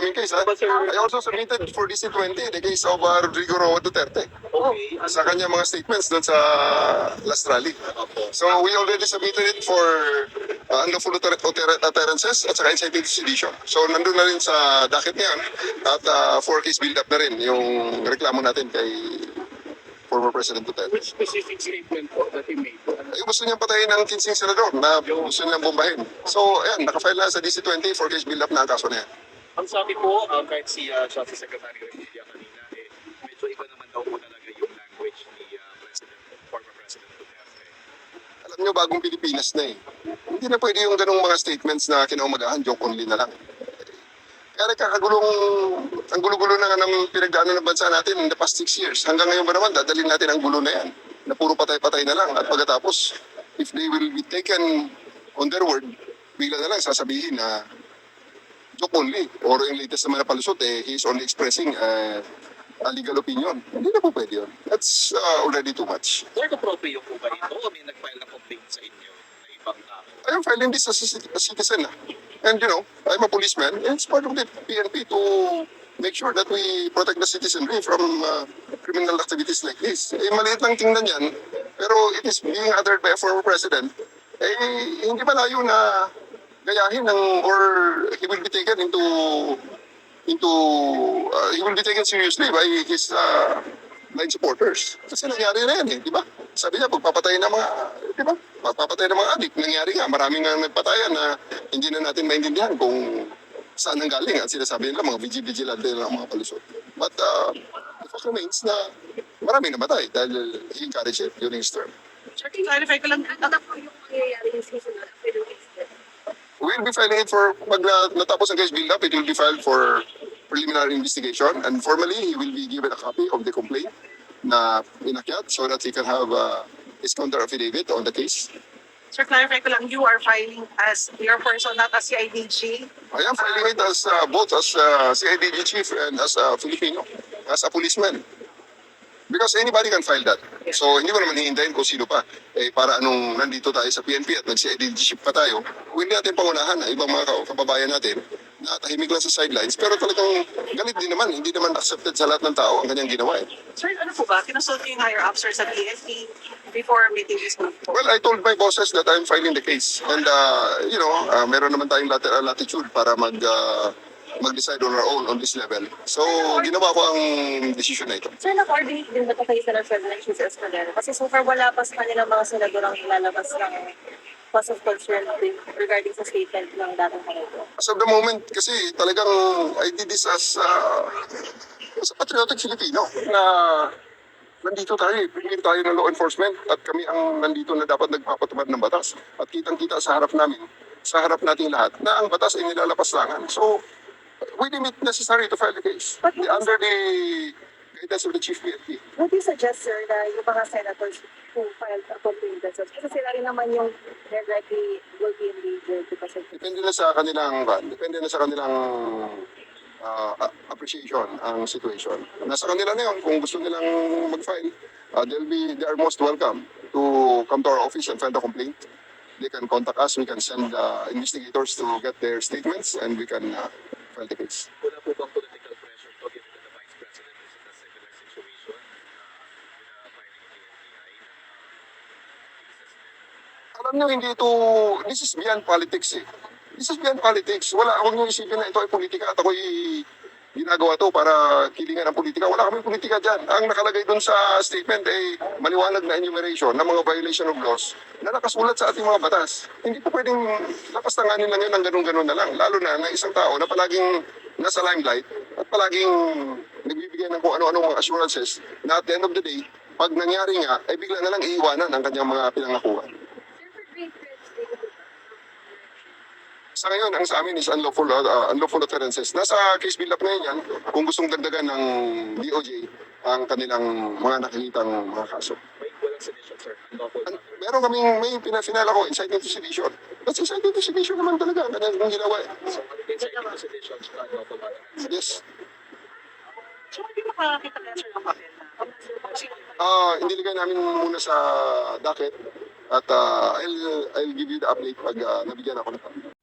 namin case. Ha? I also submitted for DC-20 the case of uh, Rodrigo Roa Duterte Okay. sa kanya mga statements doon sa last rally. So we already submitted it for uh, unlawful utter- utter- utterances at saka inciting to sedition. So nandun na rin sa docket ngayon at uh, for case build up na rin yung reklamo natin kay former President Duterte. Which specific statement po that he made? Ay, gusto niyang patayin ng 15 senador na gusto niyang bombahin. So, ayan, nakafile na sa DC-20 for case build up na ang kaso na yan. Ang sabi po, um, kahit si uh, Justice Secretary Remulla kanina, eh, medyo iba naman daw po talaga yung language ni uh, President, former President Duterte. Alam niyo, bagong Pilipinas na eh. Hindi na pwede yung ganong mga statements na kinaumagahan, joke only na lang. Kaya kakagulong, ang gulo-gulo na nga ng pinagdaanan ng bansa natin in the past six years. Hanggang ngayon ba naman, dadalhin natin ang gulo na yan. Na puro patay-patay na lang. At pagkatapos, if they will be taken on their word, bigla na lang sasabihin na joke only. Or yung latest naman na palusot, eh, he is only expressing uh, a legal opinion. Hindi na po pwede yun. That's uh, already too much. Sir, appropriate po ba ito? May nag-file ng complaint sa inyo na ibang tao? I am filing this as a cit- a citizen. ah. And you know, I'm a policeman. And it's part of the PNP to make sure that we protect the citizenry from uh, criminal activities like this. Eh, maliit lang tingnan yan. Pero it is being uttered by a former president. Eh, hindi malayo na gayahin ng, or he will be taken into into uh, he will be taken seriously by his uh, blind supporters. Kasi nangyari na yan eh, di ba? Sabi niya, pagpapatay ng mga, di ba? Pagpapatay ng mga adik, nangyari nga. Maraming nga nagpatayan na hindi na natin maintindihan kung saan ang galing. At sinasabi nila, mga vigilante lang mga palusot. But uh, the fact remains na maraming namatay dahil he encouraged it during his term. Sir, clarify ko lang, Ano po yung mangyayari yung season na We'll be filing it for, pag na, natapos ang case build up, it will be filed for preliminary investigation and formally he will be given a copy of the complaint na inakyat so that he can have uh, his counter affidavit on the case. Sir, clarify ko lang, you are filing as your person, not as CIDG. I am filing it as uh, both as uh, CIDG chief and as a Filipino, as a policeman. Because anybody can file that. So hindi mo naman hihintayin kung sino pa. Eh para anong nandito tayo sa PNP at chief pa tayo, hindi natin pangunahan na ibang mga ka- kababayan natin na tahimik lang sa sidelines. Pero talagang galit din naman, hindi naman accepted sa lahat ng tao ang kanyang ginawa. Eh. Sir, ano po ba? Kinasult niyo yung higher sir, sa PNP before meeting this group? Well, I told my bosses that I'm filing the case. And, uh, you know, uh, meron naman tayong lat- latitude para mag, uh, mag-decide on our own on this level. So, ginawa ko ang decision na ito. Sir, na-coordinate din ba ito kayo sa President sa Escudero? Kasi so far wala pa sa kanilang mga senador ang ilalabas ng cause of concern regarding sa statement ng dating Pangulo. As of the moment, kasi talagang I did this as, uh, as a patriotic Filipino na nandito tayo, pinili tayo ng law enforcement at kami ang nandito na dapat nagpapatupad ng batas. At kitang-kita sa harap namin, sa harap nating lahat, na ang batas ay nilalapaslangan. So, we deem it necessary to file the case But- under the guidance of the Chief PNP. Do you suggest, sir, na yung mga senators who filed a complaint themselves? Kasi sila rin naman yung directly will be endangered because of this. Depende na sa kanilang, depende na sa kanilang uh, appreciation ang situation. Nasa kanila na yun, kung gusto nilang mag-file, uh, they'll be, they are most welcome to come to our office and file the complaint. They can contact us, we can send uh, investigators to get their statements and we can uh, case. Wala po bang political pressure to given that the Vice President is in a similar situation uh, with uh, filing of the NBI na Alam niyo, hindi ito, this is beyond politics eh. This is beyond politics. Wala, huwag niyo isipin na ito ay politika at ako'y ginagawa to para kilingan ng politika. Wala kami politika dyan. Ang nakalagay dun sa statement ay maliwanag na enumeration ng mga violation of laws na nakasulat sa ating mga batas. Hindi po pwedeng lapastanganin lang yun ng ganun-ganun na lang. Lalo na na isang tao na palaging nasa limelight at palaging nagbibigay ng kung ano-ano mga assurances na at the end of the day, pag nangyari nga, ay bigla na lang iiwanan ang kanyang mga pinangakuan. Sa ngayon, ang sa amin is unlawful, uh, unlawful utterances. Nasa case build up ngayon yan, kung gustong dagdagan ng DOJ ang kanilang mga nakikitang mga kaso. may walang sedition, sir. Unlawful. An- meron kaming may pinafinal ako, inciting to sedition. That's inciting to sedition naman talaga ang kanyang ginawa. eh. So, inciting to sedition, uh, unlawful. Yes. So, hindi makakita na sir ng papel na. Ah, indiligay namin muna sa docket at uh, I'll, I'll give you the update pag uh, nabigyan ako ng